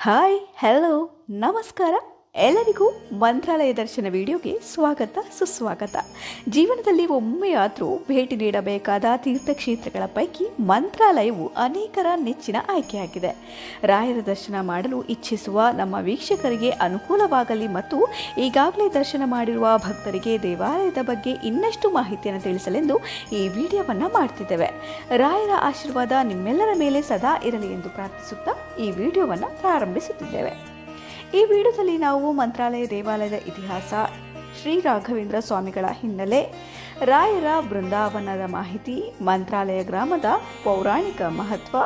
Hi hello ನಮಸ್ಕಾರ ಎಲ್ಲರಿಗೂ ಮಂತ್ರಾಲಯ ದರ್ಶನ ವಿಡಿಯೋಗೆ ಸ್ವಾಗತ, ಸುಸ್ವಾಗತ. ಜೀವನದಲ್ಲಿ ಒಮ್ಮೆಯಾದರೂ ಭೇಟಿ ನೀಡಬೇಕಾದ ತೀರ್ಥಕ್ಷೇತ್ರಗಳ ಪೈಕಿ ಮಂತ್ರಾಲಯವು ಅನೇಕರ ನೆಚ್ಚಿನ ಆಯ್ಕೆಯಾಗಿದೆ. ರಾಯರ ದರ್ಶನ ಮಾಡಲು ಇಚ್ಛಿಸುವ ನಮ್ಮ ವೀಕ್ಷಕರಿಗೆ ಅನುಕೂಲವಾಗಲಿ ಮತ್ತು ಈಗಾಗಲೇ ದರ್ಶನ ಮಾಡಿರುವ ಭಕ್ತರಿಗೆ ದೇವಾಲಯದ ಬಗ್ಗೆ ಇನ್ನಷ್ಟು ಮಾಹಿತಿಯನ್ನು ತಿಳಿಸಲೆಂದು ಈ ವಿಡಿಯೋವನ್ನು ಮಾಡ್ತಿದ್ದೇವೆ. ರಾಯರ ಆಶೀರ್ವಾದ ನಿಮ್ಮೆಲ್ಲರ ಮೇಲೆ ಸದಾ ಇರಲಿ ಎಂದು ಪ್ರಾರ್ಥಿಸುತ್ತಾ ಈ ವಿಡಿಯೋವನ್ನು ಪ್ರಾರಂಭಿಸುತ್ತಿದ್ದೇವೆ. ಈ ವಿಡಿಯೋದಲ್ಲಿ ನಾವು ಮಂತ್ರಾಲಯ ದೇವಾಲಯದ ಇತಿಹಾಸ ಶ್ರೀ ರಾಘವೇಂದ್ರ ಸ್ವಾಮಿಗಳ ಹಿನ್ನೆಲೆ ರಾಯರ ಬೃಂದಾವನದ ಮಾಹಿತಿ, ಮಂತ್ರಾಲಯ ಗ್ರಾಮದ ಪೌರಾಣಿಕ ಮಹತ್ವ,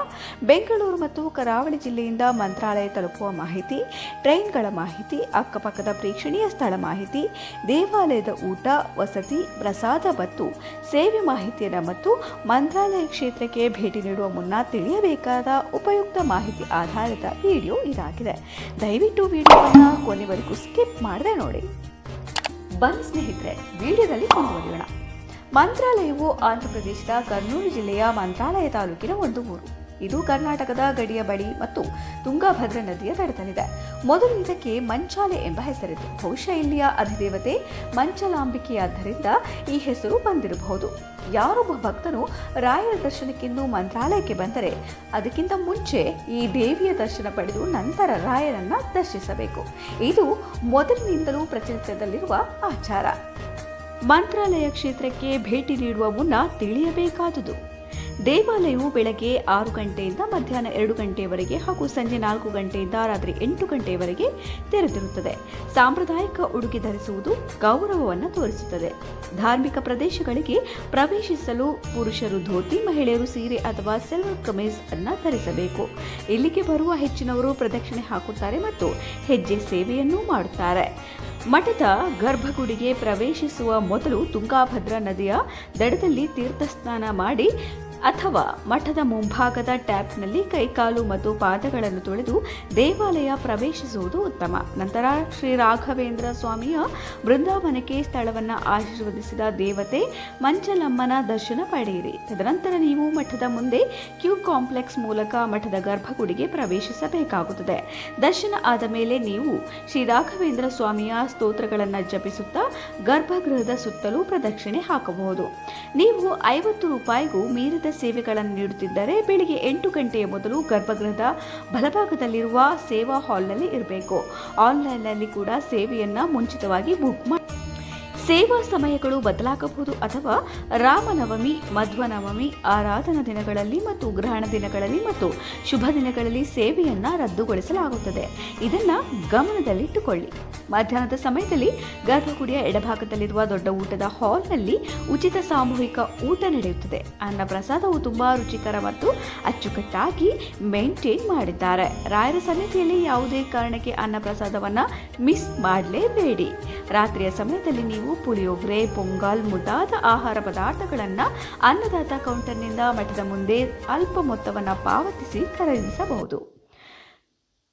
ಬೆಂಗಳೂರು ಮತ್ತು ಕರಾವಳಿ ಜಿಲ್ಲೆಯಿಂದ ಮಂತ್ರಾಲಯ ತಲುಪುವ ಮಾಹಿತಿ, ಟ್ರೈನ್ಗಳ ಮಾಹಿತಿ, ಅಕ್ಕಪಕ್ಕದ ಪ್ರೇಕ್ಷಣೀಯ ಸ್ಥಳ ಮಾಹಿತಿ, ದೇವಾಲಯದ ಊಟ, ವಸತಿ, ಪ್ರಸಾದ ಮತ್ತು ಸೇವೆ ಮಾಹಿತಿಯನ್ನು ಮತ್ತು ಮಂತ್ರಾಲಯ ಕ್ಷೇತ್ರಕ್ಕೆ ಭೇಟಿ ನೀಡುವ ಮುನ್ನ ತಿಳಿಯಬೇಕಾದ ಉಪಯುಕ್ತ ಮಾಹಿತಿ ಆಧಾರಿತ ವಿಡಿಯೋ ಇದಾಗಿದೆ. ದಯವಿಟ್ಟು ವಿಡಿಯೋವನ್ನು ಕೊನೆವರೆಗೂ ಸ್ಕಿಪ್ ಮಾಡದೆ ನೋಡಿ. ಬನ್ನಿ ಸ್ನೇಹಿತರೆ, ವಿಡಿಯೋದಲ್ಲಿ ಮುಂದುವರಿಯೋಣ. ಮಂತ್ರಾಲಯವು ಆಂಧ್ರಪ್ರದೇಶದ ಕರ್ನೂಲು ಜಿಲ್ಲೆಯ ಮಂತ್ರಾಲಯ ತಾಲೂಕಿನ ಒಂದು ಊರು. ಇದು ಕರ್ನಾಟಕದ ಗಡಿಯ ಬಳಿ ಮತ್ತು ತುಂಗಾಭದ್ರ ನದಿಯ ದಡದಲ್ಲಿದೆ ಮೊದಲು ಇದಕ್ಕೆ ಮಂಚಾಲೆ ಎಂಬ ಹೆಸರಿತ್ತು. ಬಹುಶಃ ಇಲ್ಲಿಯ ಅಧಿದೇವತೆ ಮಂಚಲಾಂಬಿಕೆಯಾದ್ದರಿಂದ ಈ ಹೆಸರು ಬಂದಿರಬಹುದು. ಯಾರೊಬ್ಬ ಭಕ್ತನು ರಾಯರ ದರ್ಶನಕ್ಕೆಂದು ಮಂತ್ರಾಲಯಕ್ಕೆ ಬಂದರೆ ಅದಕ್ಕಿಂತ ಮುಂಚೆ ಈ ದೇವಿಯ ದರ್ಶನ ಪಡೆದು ನಂತರ ರಾಯರನ್ನ ದರ್ಶಿಸಬೇಕು. ಇದು ಮೊದಲಿನಿಂದಲೂ ಪ್ರಚಲಿತದಲ್ಲಿರುವ ಆಚಾರ. ಮಂತ್ರಾಲಯ ಕ್ಷೇತ್ರಕ್ಕೆ ಭೇಟಿ ನೀಡುವ ಮುನ್ನ ತಿಳಿಯಬೇಕಾದುದು. ದೇವಾಲಯವು ಬೆಳಗ್ಗೆ ಆರು ಗಂಟೆಯಿಂದ ಮಧ್ಯಾಹ್ನ ಎರಡು ಗಂಟೆಯವರೆಗೆ ಹಾಗೂ ಸಂಜೆ ನಾಲ್ಕು ಗಂಟೆಯಿಂದ ರಾತ್ರಿ ಎಂಟು ಗಂಟೆಯವರೆಗೆ ತೆರೆದಿರುತ್ತದೆ. ಸಾಂಪ್ರದಾಯಿಕ ಉಡುಗೆ ಧರಿಸುವುದು ಗೌರವವನ್ನು ತೋರಿಸುತ್ತದೆ. ಧಾರ್ಮಿಕ ಪ್ರದೇಶಗಳಿಗೆ ಪ್ರವೇಶಿಸಲು ಪುರುಷರು ಧೋತಿ, ಮಹಿಳೆಯರು ಸೀರೆ ಅಥವಾ ಸಿಲ್ವರ್ ಕಮೀಸ್ ಅನ್ನು ಧರಿಸಬೇಕು. ಇಲ್ಲಿಗೆ ಬರುವ ಹೆಚ್ಚಿನವರು ಪ್ರದಕ್ಷಿಣೆ ಹಾಕುತ್ತಾರೆ ಮತ್ತು ಹೆಜ್ಜೆ ಸೇವೆಯನ್ನೂ ಮಾಡುತ್ತಾರೆ. ಮಠದ ಗರ್ಭಗುಡಿಗೆ ಪ್ರವೇಶಿಸುವ ಮೊದಲು ತುಂಗಾಭದ್ರಾ ನದಿಯ ದಡದಲ್ಲಿ ತೀರ್ಥಸ್ನಾನ ಮಾಡಿ ಅಥವಾ ಮಠದ ಮುಂಭಾಗದ ಟ್ಯಾಪ್ನಲ್ಲಿ ಕೈಕಾಲು ಮತ್ತು ಪಾದಗಳನ್ನು ತೊಳೆದು ದೇವಾಲಯ ಪ್ರವೇಶಿಸುವುದು ಉತ್ತಮ. ನಂತರ ಶ್ರೀ ರಾಘವೇಂದ್ರ ಸ್ವಾಮಿಯ ಬೃಂದಾವನಕ್ಕೆ ಸ್ಥಳವನ್ನು ಆಶೀರ್ವದಿಸಿದ ದೇವತೆ ಮಂಚಲಮ್ಮನ ದರ್ಶನ ಪಡೆಯಿರಿ. ತದನಂತರ ನೀವು ಮಠದ ಮುಂದೆ ಕ್ಯೂ ಕಾಂಪ್ಲೆಕ್ಸ್ ಮೂಲಕ ಮಠದ ಗರ್ಭಗುಡಿಗೆ ಪ್ರವೇಶಿಸಬೇಕಾಗುತ್ತದೆ. ದರ್ಶನ ಆದ ಮೇಲೆ ನೀವು ಶ್ರೀ ರಾಘವೇಂದ್ರ ಸ್ವಾಮಿಯ ಸ್ತೋತ್ರಗಳನ್ನು ಜಪಿಸುತ್ತಾ ಗರ್ಭಗೃಹದ ಸುತ್ತಲೂ ಪ್ರದಕ್ಷಿಣೆ ಹಾಕಬಹುದು. ನೀವು ಐವತ್ತು ರೂಪಾಯಿಗೂ ಮೀರಿದ ಸೇವೆಗಳನ್ನು ನೀಡುತ್ತಿದ್ದಾರೆ. ಬೆಳಿಗ್ಗೆ ಎಂಟು ಗಂಟೆಯ ಮೊದಲು ಗರ್ಭಗೃಹದ ಬಲಭಾಗದಲ್ಲಿರುವ ಸೇವಾ ಹಾಲ್ನಲ್ಲಿ ಇರಬೇಕು. ಆನ್ಲೈನ್ನಲ್ಲಿ ಕೂಡ ಸೇವೆಯನ್ನು ಮುಂಚಿತವಾಗಿ ಬುಕ್ ಮಾಡಿ ಸೇವಾ ಸಮಯಗಳು ಬದಲಾಗಬಹುದು ಅಥವಾ ರಾಮನವಮಿ, ಮಧ್ವನವಮಿ, ಆರಾಧನಾ ದಿನಗಳಲ್ಲಿ ಮತ್ತು ಗ್ರಹಣ ದಿನಗಳಲ್ಲಿ ಮತ್ತು ಶುಭ ದಿನಗಳಲ್ಲಿ ಸೇವೆಯನ್ನು ರದ್ದುಗೊಳಿಸಲಾಗುತ್ತದೆ. ಇದನ್ನು ಗಮನದಲ್ಲಿಟ್ಟುಕೊಳ್ಳಿ. ಮಧ್ಯಾಹ್ನದ ಸಮಯದಲ್ಲಿ ಗರ್ಭಗುಡಿಯ ಎಡಭಾಗದಲ್ಲಿರುವ ದೊಡ್ಡ ಊಟದ ಹಾಲ್ನಲ್ಲಿ ಉಚಿತ ಸಾಮೂಹಿಕ ಊಟ ನಡೆಯುತ್ತದೆ. ಅನ್ನ ಪ್ರಸಾದವು ತುಂಬಾ ರುಚಿಕರ ಮತ್ತು ಅಚ್ಚುಕಟ್ಟಾಗಿ ಮೇಂಟೈನ್ ಮಾಡಿದ್ದಾರೆ. ರಾಯರ ಸನ್ನಿಧಿಯಲ್ಲಿ ಯಾವುದೇ ಕಾರಣಕ್ಕೆ ಅನ್ನ ಪ್ರಸಾದವನ್ನು ಮಿಸ್ ಮಾಡಲೇಬೇಡಿ. ರಾತ್ರಿಯ ಸಮಯದಲ್ಲಿ ನೀವು ಪುಳಿಯೋಗರೆ ಪೊಂಗಲ್ ಮುಂತಾದ ಆಹಾರ ಪದಾರ್ಥಗಳನ್ನು ಅನ್ನದಾತ ಕೌಂಟರ್ನಿಂದ ಮಠದ ಮುಂದೆ ಅಲ್ಪ ಮೊತ್ತವನ್ನು ಪಾವತಿಸಿ ಖರೀದಿಸಬಹುದು.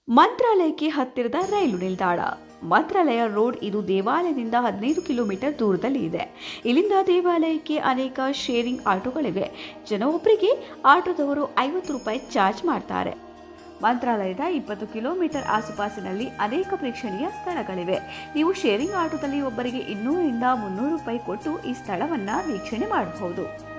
ಮಂತ್ರಾಲಯಕ್ಕೆ ಹತ್ತಿರದ ರೈಲು ನಿಲ್ದಾಣ. ಮಂತ್ರಾಲಯ ರೋಡ್ ಇದು ದೇವಾಲಯದಿಂದ ಹದಿನೈದು ಕಿಲೋಮೀಟರ್ ದೂರದಲ್ಲಿ ಇದೆ. ಇಲ್ಲಿಂದ ದೇವಾಲಯಕ್ಕೆ ಅನೇಕ ಶೇರಿಂಗ್ ಆಟೋಗಳಿವೆ. ಜನ ಒಬ್ಬರಿಗೆ ಆಟೋದವರು ಐವತ್ತು ರೂಪಾಯಿ ಚಾರ್ಜ್ ಮಾಡ್ತಾರೆ. ಮಂತ್ರಾಲಯದ ಇಪ್ಪತ್ತು ಕಿಲೋಮೀಟರ್ ಆಸುಪಾಸಿನಲ್ಲಿ ಅನೇಕ ಪ್ರೇಕ್ಷಣೀಯ ಸ್ಥಳಗಳಿವೆ. ನೀವು ಶೇರಿಂಗ್ ಆಟೋದಲ್ಲಿ ಒಬ್ಬರಿಗೆ ಇನ್ನೂರರಿಂದ ಮುನ್ನೂರು ರೂಪಾಯಿ ಕೊಟ್ಟು ಈ ಸ್ಥಳವನ್ನು ವೀಕ್ಷಣೆ ಮಾಡಬಹುದು.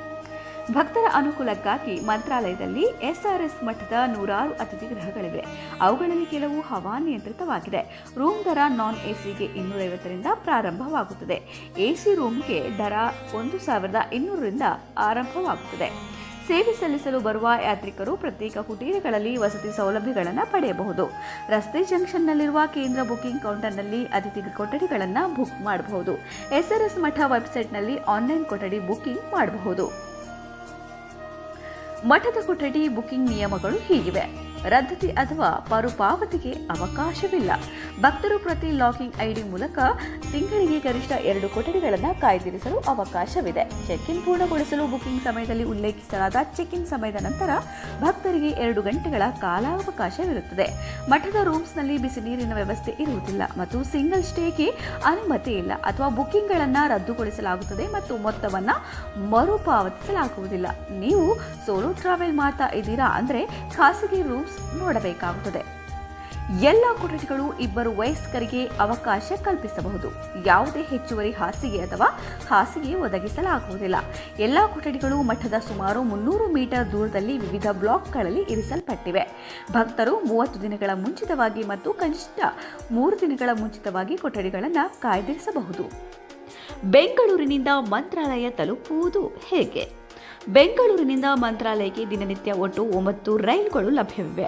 ಭಕ್ತರ ಅನುಕೂಲಕ್ಕಾಗಿ ಮಂತ್ರಾಲಯದಲ್ಲಿ ಎಸ್ಆರ್ಎಸ್ ಮಠದ ನೂರಾರು ಅತಿಥಿ ಗೃಹಗಳಿವೆ. ಅವುಗಳಲ್ಲಿ ಕೆಲವು ಹವಾನಿಯಂತ್ರಿತವಾಗಿದೆ ರೂಮ್ ದರ ನಾನ್ ಎಸಿಗೆ ಇನ್ನೂರೈವತ್ತರಿಂದ ಪ್ರಾರಂಭವಾಗುತ್ತದೆ. ಎಸಿ ರೂಮ್ಗೆ ದರ ಒಂದು ಸಾವಿರದ ಇನ್ನೂರರಿಂದ ಆರಂಭವಾಗುತ್ತದೆ. ಸೇವೆ ಸಲ್ಲಿಸಲು ಬರುವ ಯಾತ್ರಿಕರು ಪ್ರತ್ಯೇಕ ಕುಟೀರಗಳಲ್ಲಿ ವಸತಿ ಸೌಲಭ್ಯಗಳನ್ನು ಪಡೆಯಬಹುದು. ರಸ್ತೆ ಜಂಕ್ಷನ್ನಲ್ಲಿರುವ ಕೇಂದ್ರ ಬುಕಿಂಗ್ ಕೌಂಟರ್ನಲ್ಲಿ ಅತಿಥಿ ಕೊಠಡಿಗಳನ್ನು ಬುಕ್ ಮಾಡಬಹುದು. ಎಸ್ಆರ್ಎಸ್ ಮಠ ವೆಬ್ಸೈಟ್ನಲ್ಲಿ ಆನ್ಲೈನ್ ಕೊಠಡಿ ಬುಕಿಂಗ್ ಮಾಡಬಹುದು. ಮಠದ ಕೊಠಡಿ ಬುಕಿಂಗ್ ನಿಯಮಗಳು ಹೀಗಿವೆ. ರದ್ದತಿ ಅಥವಾ ಮರುಪಾವತಿಗೆ ಅವಕಾಶವಿಲ್ಲ. ಭಕ್ತರು ಪ್ರತಿ ಲಾಕಿಂಗ್ ಐಡಿ ಮೂಲಕ ತಿಂಗಳಿಗೆ ಗರಿಷ್ಠ ಎರಡು ಕೊಠಡಿಗಳನ್ನು ಕಾಯ್ದಿರಿಸಲು ಅವಕಾಶವಿದೆ. ಚೆಕ್ ಇನ್ ಪೂರ್ಣಗೊಳಿಸಲು ಬುಕಿಂಗ್ ಸಮಯದಲ್ಲಿ ಉಲ್ಲೇಖಿಸಲಾದ ಚೆಕ್ ಇನ್ ಸಮಯದ ನಂತರ ಭಕ್ತರಿಗೆ ಎರಡು ಗಂಟೆಗಳ ಕಾಲಾವಕಾಶವಿರುತ್ತದೆ. ಮಠದ ರೂಮ್ಸ್ನಲ್ಲಿ ಬಿಸಿ ನೀರಿನ ವ್ಯವಸ್ಥೆ ಇರುವುದಿಲ್ಲ ಮತ್ತು ಸಿಂಗಲ್ ಸ್ಟೇಗೆ ಅನುಮತಿ ಇಲ್ಲ ಅಥವಾ ಬುಕಿಂಗ್ಗಳನ್ನು ರದ್ದುಗೊಳಿಸಲಾಗುತ್ತದೆ ಮತ್ತು ಮೊತ್ತವನ್ನು ಮರುಪಾವತಿಸಲಾಗುವುದಿಲ್ಲ. ನೀವು ಸೋಲೋ ಟ್ರಾವೆಲ್ ಮಾಡ್ತಾ ಇದ್ದೀರಾ ಅಂದರೆ ಖಾಸಗಿ ರೂಮ್ಸ್ ನೋಡಬೇಕಾಗುತ್ತದೆ. ಎಲ್ಲ ಕೊಠಡಿಗಳು ಇಬ್ಬರು ವಯಸ್ಕರಿಗೆ ಅವಕಾಶ ಕಲ್ಪಿಸಬಹುದು. ಯಾವುದೇ ಹೆಚ್ಚುವರಿ ಹಾಸಿಗೆ ಅಥವಾ ಹಾಸಿಗೆ ಒದಗಿಸಲಾಗುವುದಿಲ್ಲ. ಎಲ್ಲ ಕೊಠಡಿಗಳು ಮಠದ ಸುಮಾರು ಮುನ್ನೂರು ಮೀಟರ್ ದೂರದಲ್ಲಿ ವಿವಿಧ ಬ್ಲಾಕ್ಗಳಲ್ಲಿ ಇರಿಸಲ್ಪಟ್ಟಿವೆ. ಭಕ್ತರು ಮೂವತ್ತು ದಿನಗಳ ಮುಂಚಿತವಾಗಿ ಮತ್ತು ಕನಿಷ್ಠ ಮೂರು ದಿನಗಳ ಮುಂಚಿತವಾಗಿ ಕೊಠಡಿಗಳನ್ನು ಕಾಯ್ದಿರಿಸಬಹುದು. ಬೆಂಗಳೂರಿನಿಂದ ಮಂತ್ರಾಲಯ ತಲುಪುವುದು ಹೇಗೆ? ಬೆಂಗಳೂರಿನಿಂದ ಮಂತ್ರಾಲಯಕ್ಕೆ ದಿನನಿತ್ಯ ಒಟ್ಟು ಒಂಬತ್ತು ರೈಲುಗಳು ಲಭ್ಯವಿವೆ.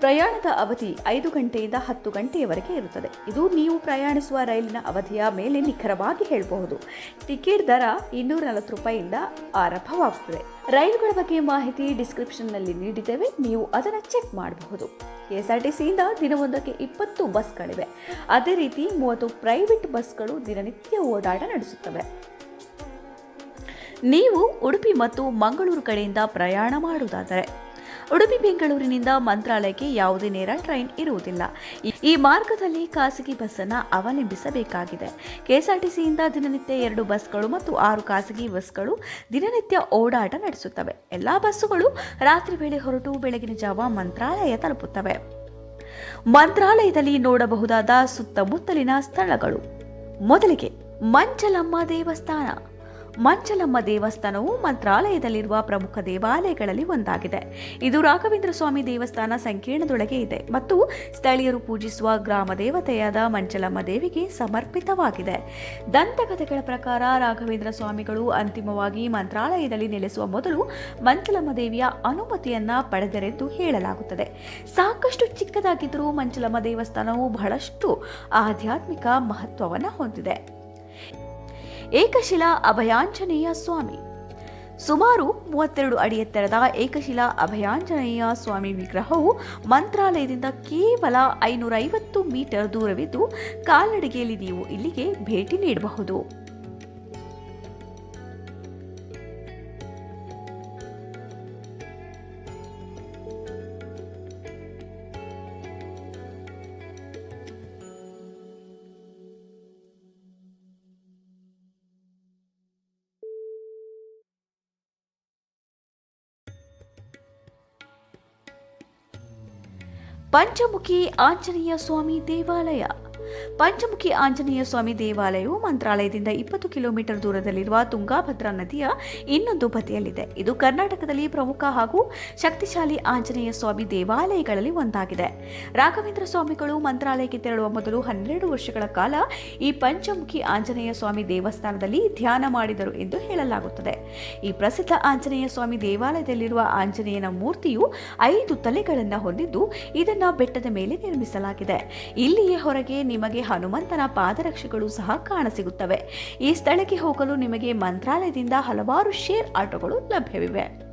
ಪ್ರಯಾಣದ ಅವಧಿ ಐದು ಗಂಟೆಯಿಂದ ಹತ್ತು ಗಂಟೆಯವರೆಗೆ ಇರುತ್ತದೆ. ಇದು ನೀವು ಪ್ರಯಾಣಿಸುವ ರೈಲಿನ ಅವಧಿಯ ಮೇಲೆ ನಿಖರವಾಗಿ ಹೇಳಬಹುದು. ಟಿಕೆಟ್ ದರ ಇನ್ನೂರ ನಲವತ್ತು ರೂಪಾಯಿಯಿಂದ ಆರಂಭವಾಗುತ್ತದೆ. ರೈಲುಗಳ ಬಗ್ಗೆ ಮಾಹಿತಿ ಡಿಸ್ಕ್ರಿಪ್ಷನ್ನಲ್ಲಿ ನೀಡಿದ್ದೇವೆ. ನೀವು ಅದನ್ನು ಚೆಕ್ ಮಾಡಬಹುದು. ಕೆಎಸ್ಆರ್ಟಿಸಿಯಿಂದ ದಿನವೊಂದಕ್ಕೆ ಇಪ್ಪತ್ತು ಬಸ್ಗಳಿವೆ. ಅದೇ ರೀತಿ ಮೂವತ್ತು ಪ್ರೈವೇಟ್ ಬಸ್ಗಳು ದಿನನಿತ್ಯ ಓಡಾಟ ನಡೆಸುತ್ತವೆ. ನೀವು ಉಡುಪಿ ಮತ್ತು ಮಂಗಳೂರು ಕಡೆಯಿಂದ ಪ್ರಯಾಣ ಮಾಡುವುದಾದರೆ ಉಡುಪಿ ಬೆಂಗಳೂರಿನಿಂದ ಮಂತ್ರಾಲಯಕ್ಕೆ ಯಾವುದೇ ನೇರ ಟ್ರೈನ್ ಇರುವುದಿಲ್ಲ. ಈ ಮಾರ್ಗದಲ್ಲಿ ಖಾಸಗಿ ಬಸ್ಸನ್ನು ಅವಲಂಬಿಸಬೇಕಾಗಿದೆ. ಕೆಎಸ್ಆರ್ಟಿಸಿಯಿಂದ ದಿನನಿತ್ಯ ಎರಡು ಬಸ್ಗಳು ಮತ್ತು ಆರು ಖಾಸಗಿ ಬಸ್ಗಳು ದಿನನಿತ್ಯ ಓಡಾಟ ನಡೆಸುತ್ತವೆ. ಎಲ್ಲ ಬಸ್ಸುಗಳು ರಾತ್ರಿ ವೇಳೆ ಹೊರಟು ಬೆಳಗಿನ ಜಾವ ಮಂತ್ರಾಲಯ ತಲುಪುತ್ತವೆ. ಮಂತ್ರಾಲಯದಲ್ಲಿ ನೋಡಬಹುದಾದ ಸುತ್ತಮುತ್ತಲಿನ ಸ್ಥಳಗಳು. ಮೊದಲಿಗೆ ಮಂಚಲಮ್ಮ ದೇವಸ್ಥಾನ. ಮಂಚಲಮ್ಮ ದೇವಸ್ಥಾನವು ಮಂತ್ರಾಲಯದಲ್ಲಿರುವ ಪ್ರಮುಖ ದೇವಾಲಯಗಳಲ್ಲಿ ಒಂದಾಗಿದೆ. ಇದು ರಾಘವೇಂದ್ರ ಸ್ವಾಮಿ ದೇವಸ್ಥಾನ ಸಂಕೀರ್ಣದೊಳಗೆ ಇದೆ ಮತ್ತು ಸ್ಥಳೀಯರು ಪೂಜಿಸುವ ಗ್ರಾಮ ದೇವತೆಯಾದ ಮಂಚಲಮ್ಮ ದೇವಿಗೆ ಸಮರ್ಪಿತವಾಗಿದೆ. ದಂತಕಥೆಗಳ ಪ್ರಕಾರ ರಾಘವೇಂದ್ರ ಸ್ವಾಮಿಗಳು ಅಂತಿಮವಾಗಿ ಮಂತ್ರಾಲಯದಲ್ಲಿ ನೆಲೆಸುವ ಮೊದಲು ಮಂಚಲಮ್ಮ ದೇವಿಯ ಅನುಮತಿಯನ್ನ ಪಡೆದರೆಂದು ಹೇಳಲಾಗುತ್ತದೆ. ಸಾಕಷ್ಟು ಚಿಕ್ಕದಾಗಿದ್ದರೂ ಮಂಚಲಮ್ಮ ದೇವಸ್ಥಾನವು ಬಹಳಷ್ಟು ಆಧ್ಯಾತ್ಮಿಕ ಮಹತ್ವವನ್ನು ಹೊಂದಿದೆ. ಏಕಶಿಲಾ ಅಭಯಾಂಜನೇಯ ಸ್ವಾಮಿ. ಸುಮಾರು ಮೂವತ್ತೆರಡು ಅಡಿ ಎತ್ತರದ ಏಕಶಿಲಾ ಅಭಯಾಂಜನೇಯ ಸ್ವಾಮಿ ವಿಗ್ರಹವು ಮಂತ್ರಾಲಯದಿಂದ ಕೇವಲ ಐನೂರೈವತ್ತು ಮೀಟರ್ ದೂರವಿದ್ದು, ಕಾಲ್ನಡಿಗೆಯಲ್ಲಿ ನೀವು ಇಲ್ಲಿಗೆ ಭೇಟಿ ನೀಡಬಹುದು. ಪಂಚಮುಖಿ ಆಂಜನೇಯ ಸ್ವಾಮಿ ದೇವಾಲಯ. ಪಂಚಮುಖಿ ಆಂಜನೇಯ ಸ್ವಾಮಿ ದೇವಾಲಯವು ಮಂತ್ರಾಲಯದಿಂದ ಇಪ್ಪತ್ತು ಕಿಲೋಮೀಟರ್ ದೂರದಲ್ಲಿರುವ ತುಂಗಾಭದ್ರಾ ನದಿಯ ಇನ್ನೊಂದು ಬದಿಯಲ್ಲಿದೆ. ಇದು ಕರ್ನಾಟಕದಲ್ಲಿ ಪ್ರಮುಖ ಹಾಗೂ ಶಕ್ತಿಶಾಲಿ ಆಂಜನೇಯ ಸ್ವಾಮಿ ದೇವಾಲಯಗಳಲ್ಲಿ ಒಂದಾಗಿದೆ. ರಾಘವೇಂದ್ರ ಸ್ವಾಮಿಗಳು ಮಂತ್ರಾಲಯಕ್ಕೆ ತೆರಳುವ ಮೊದಲು ಹನ್ನೆರಡು ವರ್ಷಗಳ ಕಾಲ ಈ ಪಂಚಮುಖಿ ಆಂಜನೇಯ ಸ್ವಾಮಿ ದೇವಸ್ಥಾನದಲ್ಲಿ ಧ್ಯಾನ ಮಾಡಿದರು ಎಂದು ಹೇಳಲಾಗುತ್ತದೆ. ಈ ಪ್ರಸಿದ್ಧ ಆಂಜನೇಯ ಸ್ವಾಮಿ ದೇವಾಲಯದಲ್ಲಿರುವ ಆಂಜನೇಯನ ಮೂರ್ತಿಯು ಐದು ತಲೆಗಳನ್ನು ಹೊಂದಿದ್ದು ಇದನ್ನು ಬೆಟ್ಟದ ಮೇಲೆ ನಿರ್ಮಿಸಲಾಗಿದೆ. ಇಲ್ಲಿಯೇ ಹೊರಗೆ ನಿಮಗೆ ಹನುಮಂತನ ಪಾದರಕ್ಷೆಗಳು ಸಹ ಕಾಣಸಿಗುತ್ತವೆ. ಈ ಸ್ಥಳಕ್ಕೆ ಹೋಗಲು ನಿಮಗೆ ಮಂತ್ರಾಲಯದಿಂದ ಹಲವಾರು ಶೇರ್ ಆಟೋಗಳು ಲಭ್ಯವಿವೆ.